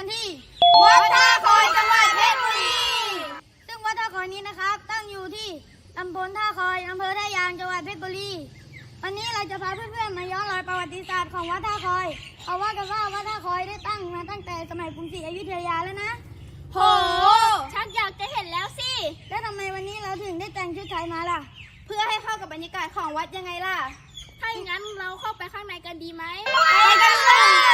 กันที่วัดท่าคอยจังหวัดเพชรบุรีซึ่งวัดท่าคอยนี้นะครับ ตั้งอยู่ที่ตำบลท่าคอยอำเภอท่ายางจังหวัดเพชรบุรีวันนี้เราจะพาเพื่อนๆมาย้อนรอยประวัติศาสตร์ของวัดท่าคอยเขาว่ากันว่าวัดท่าคอยได้ตั้งมาตั้งแต่สมัยกรุงศรีอยุธยาแล้วนะโหชักอยากจะเห็นแล้วสิแล้วทำไมวันนี้เราถึงได้แต่งชุดไทยมาล่ะ เพื่อให้เข้ากับบรรยากาศของวัดยังไงล่ะถ้าอย่างนั้นเราเข้าไปข้างในกันดีไหมไปกันเลย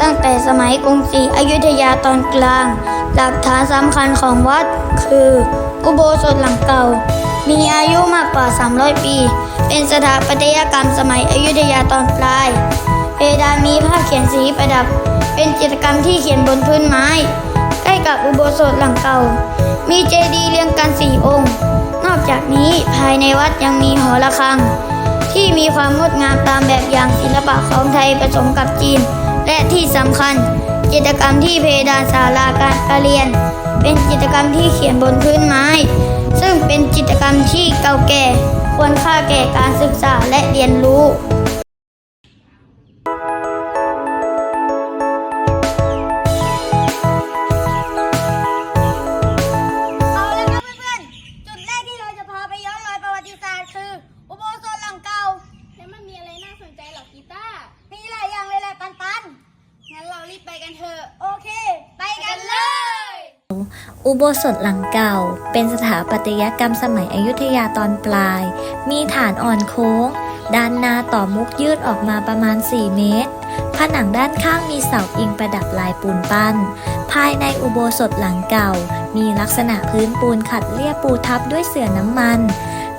ตั้งแต่สมัยกรุงศรีอยุธยาตอนกลาง หลักฐานสำคัญของวัดคือ อุโบสถหลังเก่า มีอายุมากกว่า 300 ปี เป็นสถาปัตยกรรมสมัยอยุธยาตอนปลาย เพดานมีภาพเขียนสีประดับ เป็นจิตรกรรมที่เขียนบนพื้นไม้ ใกล้กับอุโบสถหลังเก่า มีเจดีย์เรียงกันสี่องค์ นอกจากนี้ภายในวัดยังมีหอระฆังที่มีความงดงามตามแบบอย่างศิลปะของไทยผสมกับจีน และที่สำคัญ กิจกรรมที่เพดานศาลาการประเรียน เป็นกิจกรรมที่เขียนบนพื้นไม้ ซึ่งเป็นกิจกรรมที่เก่าแก่ ควรค่าแก่การศึกษาและเรียนรู้ อุโบสถหลังเก่า เป็นสถาปัตยกรรมสมัยอยุธยาตอนปลาย มีฐานอ่อนโค้ง ด้านหน้าต่อมุกยืดออกมาประมาณ 4 เมตร ผนังด้านข้างมีเสาอิงประดับลายปูนปั้น ภายในอุโบสถหลังเก่า มีลักษณะพื้นปูนขัดเรียบปูทับด้วยเสื่อน้ำมัน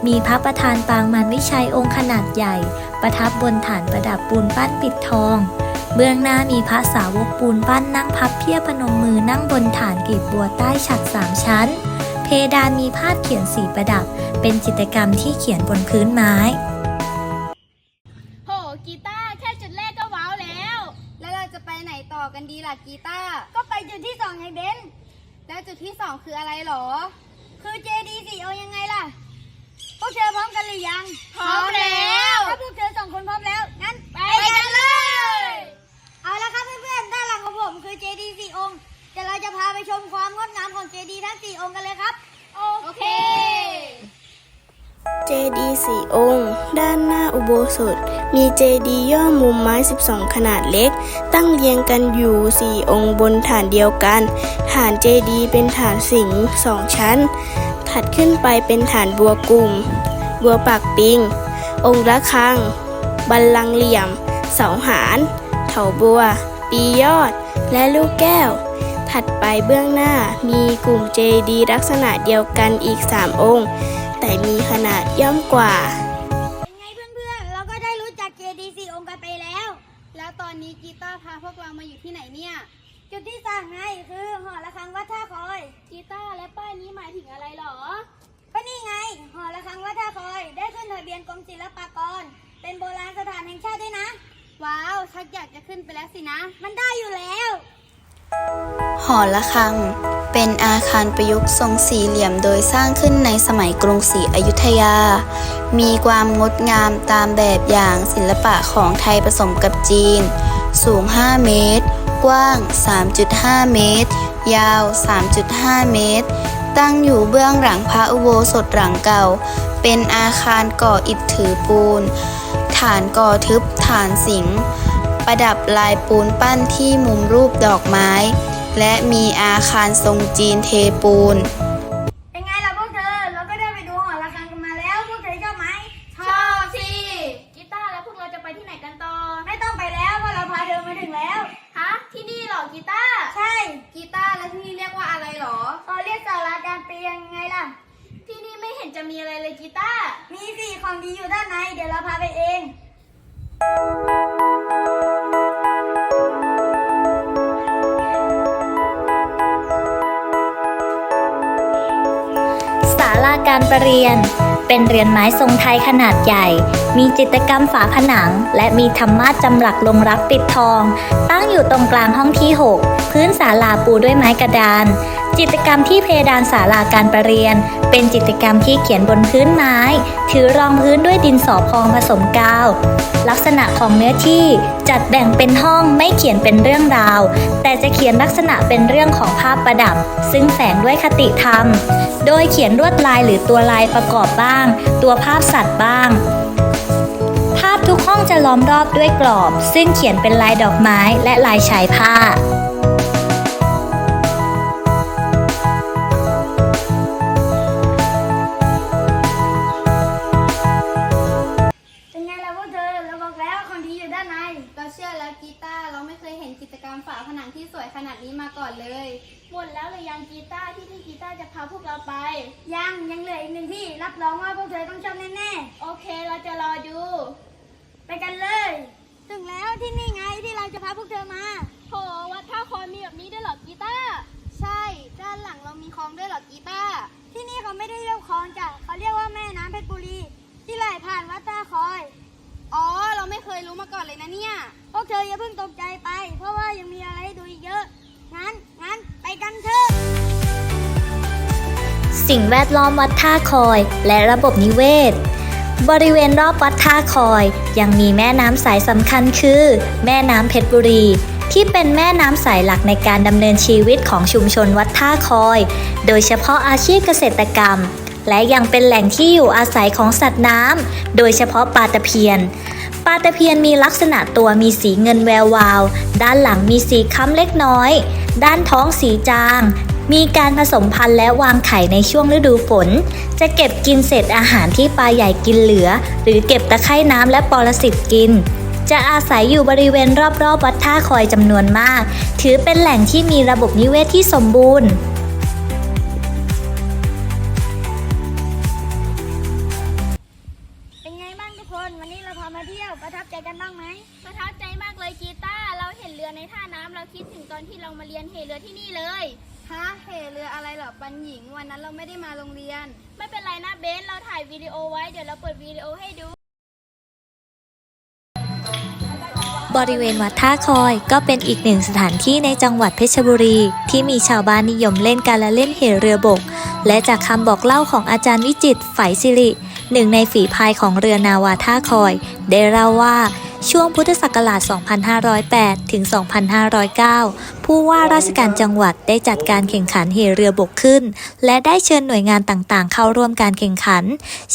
มีพระประธานปางมันวิชัยองค์ขนาดใหญ่ ประทับบนฐานประดับปูนปั้นปิดทอง เบื้องหน้ามีพระสาวกปูนปั้นนั่งพับเพียบพนมมือนั่งบนฐานกลีบบัวใต้ฉัดสามชั้น เพดานมีภาพเขียนสีประดับ เป็นจิตรกรรมที่เขียนบนพื้นไม้โหกีตาร์แค่จุดแรกก็ว้าวแล้ว แล้วเราจะไปไหนต่อกันดีล่ะกีตาร์ก็ไปจุดที่สองไงเบนแล้วจุดที่สองคืออะไรหรอ คือเจดีสี่เอายังไงล่ะพวกเธอพร้อมกันหรือยัง พร้อมแล้ว ถ้าพวกเธอสองคนพร้อมแล้ว งั้นไปกันเลย เอาละครับเพื่อนๆ ด้านหลังของผมคือเจดีสี่องค์ เดี๋ยวเราจะพาไปชมความงดงามของเจดีทั้งสี่องค์กันเลยครับ โอเค เจ ดีย์สี่องค์ ด้านหน้าอุโบสถ มีเจดีย์ย่อมุมไม้ 12 ขนาดเล็ก ตั้งเรียงกันอยู่4องค์บนฐานเดียวกัน ฐานเจดีย์เป็นฐานสิงห์สองชั้น ถัดขึ้นไปเป็นฐานบัวกลุ่ม บัวปากปิง องค์ระฆัง บัลลังก์เหลี่ยม เสาหารเถาบัว ปียอด และลูกแก้วถัดไปเบื้องหน้ามีกลุ่มเจดีย์ลักษณะเดียวกันอีก 3 องค์ แต่มีขนาดย่อมกว่าเป็นไงเพื่อนๆ เราก็ได้รู้จักเจดีสี่องค์กันไปแล้ว แล้วตอนนี้กีตาร์พาพวกเรามาอยู่ที่ไหนเนี่ย จุดที่สามไงคือหอระฆังวัดท่าคอย กีตาร์และป้ายนี้หมายถึงอะไรหรอ ก็นี่ไง หอระฆังวัดท่าคอย ได้ขึ้นทะเบียนกรมศิลปากร เป็นโบราณสถานแห่งชาติด้วยนะ ว้าวชักอยากจะขึ้นไปแล้วสินะ มันได้อยู่แล้ว หอระฆัง เป็นอาคารประยุกต์ทรงสี่เหลี่ยมโดยสร้างขึ้นในสมัยกรุงศรีอยุธยา มีความงดงามตามแบบอย่างศิลปะของไทยผสมกับจีน สูง 5 เมตร กว้าง 3.5 เมตร ยาว 3.5 เมตร ตั้งอยู่เบื้องหลังพระอุโบสถหลังเก่า เป็นอาคารก่ออิฐถือปูน ฐานก่อทึบฐานสิงประดับลายปูนปั้นที่มุมรูปดอกไม้ และมีอาคารทรงจีนเทปูน เป็นไงล่ะพวกเธอ เราก็ได้ไปดูหอระฆังกันมาแล้วพวกเธอชอบไหมชอบสิกีตาร์แล้วพวกเราจะไปที่ไหนกันต่อ ไม่ต้องไปแล้วเพราะเราพาเธอมาถึงแล้ว ฮะ ที่นี่เหรอกีตาร์ใช่กีตาร์แล้วที่นี่เรียกว่าอะไรหรอเขาเรียกศาลาการเปลี่ยนไงล่ะ ที่นี่ไม่เห็นจะมีอะไรเลยกีตาร์มีสี่ของดีอยู่ด้านในเดี๋ยวเราพาไปเอง การประเรียน เป็นเรือนไม้ทรงไทยขนาดใหญ่ มีจิตรกรรมฝาผนัง และมีธรรมาจำหลักลงรักปิดทอง ตั้งอยู่ตรงกลางห้องที่ 6 พื้นศาลาปูด้วยไม้กระดาน จิตรกรรมที่เพดานศาลาการประเรียน เป็นจิตรกรรมที่เขียนบนพื้นไม้ ถือรองพื้นด้วยดินสอพองผสมกาว ลักษณะของเนื้อที่จัดแบ่งเป็นห้องไม่เขียนเป็นเรื่องราว แต่จะเขียนลักษณะเป็นเรื่องของภาพประดับ ซึ่งแฝงด้วยคติธรรม โดยเขียนลวดลายหรือตัวลายประกอบบ้าง ตัวภาพสัตว์บ้างภาพทุกห้องจะล้อมรอบด้วยกรอบ ซึ่งเขียนเป็นลายดอกไม้และลายชายผ้าาร์จะพาพวกเราไป ยัง ยังเหลืออีกหนึ่งที่ รับรองว่าพวกเธอต้องชอบแน่โอเค เราจะรอดูๆไปกันเลย ถึงแล้วที่นี่ไงที่เราจะพาพวกเธอมา โห วัดท่าคอยมีแบบนี้ด้วยเหรอกีตาร์ใช่ ด้านหลังเรามีคลองด้วยเหรอกีตาร์ที่นี่เขาไม่ได้เรียกคลองจ้ะเขาเรียกว่าแม่น้ำเพชรบุรี สิ่งแวดล้อมวัดท่าคอย และระบบนิเวศ บริเวณรอบวัดท่าคอย ยังมีแม่น้ำสายสำคัญคือ แม่น้ำเพชรบุรี ที่เป็นแม่น้ำสายหลักในการดำเนินชีวิตของชุมชนวัดท่าคอย โดยเฉพาะอาชีพเกษตรกรรม และยังเป็นแหล่งที่อยู่อาศัยของสัตว์น้ำโดยเฉพาะปลาตะเพียนปลาตะเพียนมีลักษณะตัวมีสีเงินแวววาว ด้านหลังมีสีค้ำเล็กน้อย ด้านท้องสีจาง มีการผสมพันธุ์และวางไข่ในช่วงฤดูฝน จะเก็บกินเศษอาหารที่ปลาใหญ่กินเหลือ หรือเก็บตะไคร่น้ำและปรสิตกิน จะอาศัยอยู่บริเวณรอบๆวัดท่าคอยจำนวนมาก ถือเป็นแหล่งที่มีระบบนิเวศที่สมบูรณ์เป็นไงบ้างทุกคนวันนี้เราพามาเที่ยวประทับใจกันบ้างไหมประทับใจมากเลยกีตาร์เราเห็นเรือในท่าน้ำเราคิดถึงตอนที่เรามาเรียนเหเรือที่นี่เลย ฮะเหเรืออะไรเหรอปันหญิงวันนั้นเราไม่ได้มาโรงเรียน ไม่เป็นไรนะเบนเราถ่ายวิดีโอไว้เดี๋ยวเราเปิดวิดีโอให้ดู บริเวณวัดท่าคอยก็เป็นอีกหนึ่งสถานที่ในจังหวัดเพชรบุรี ที่มีชาวบ้านนิยมเล่นการละเล่นเหเรือบก และจากคำบอกเล่าของอาจารย์วิจิตรไฝสิริหนึ่งในฝีพายของเรือนาวาท่าคอย ได้เล่าว่า ช่วงพุทธศักราช 2508 ถึง 2509 ผู้ว่าราชการจังหวัดได้จัดการแข่งขันเหเรือบกขึ้น และได้เชิญหน่วยงานต่างๆ เข้าร่วมการแข่งขัน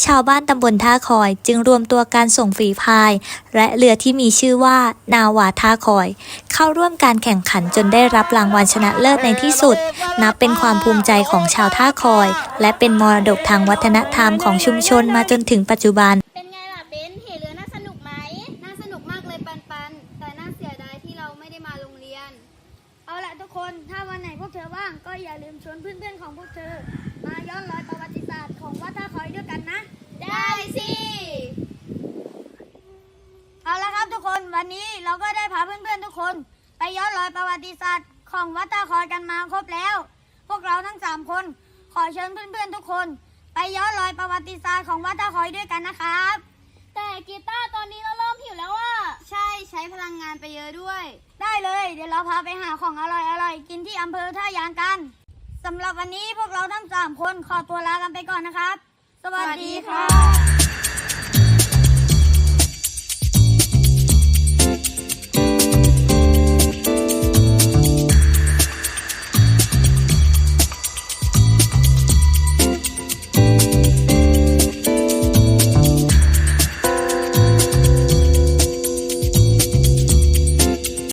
ชาวบ้านตำบลท่าคอยจึงรวมตัวการส่งฝีพาย และเรือที่มีชื่อว่า นาวาท่าคอย เข้าร่วมการแข่งขันจนได้รับรางวัลชนะเลิศในที่สุด นับเป็นความภูมิใจของชาวท่าคอย และเป็นมรดกทางวัฒนธรรมของชุมชนมาจนถึงปัจจุบัน ก็อย่าลืมชวนเพื่อนๆของพวกเธอ มาย้อนรอยประวัติศาสตร์ของวัดท่าคอยด้วยกันนะ ได้สิ เอาละครับทุกคนวันนี้เราก็ได้พาเพื่อนๆทุกคน ไปย้อนรอยประวัติศาสตร์ของวัดท่าคอยกันมาครบแล้ว พวกเราทั้งสามคนขอเชิญเพื่อนๆทุกคน ไปย้อนรอยประวัติศาสตร์ของวัดท่าคอยด้วยกันนะครับ แต่กีตาร์ตอนนี้เรา ใช่ใช้พลังงานไปเยอะด้วย ได้เลย เดี๋ยวเราพาไปหาของอร่อยอร่อยกินที่อำเภอท่ายางกันสำหรับวันนี้พวกเราทั้งสามคนขอตัวลากันไปก่อนนะครับ สวัสดีค่ะ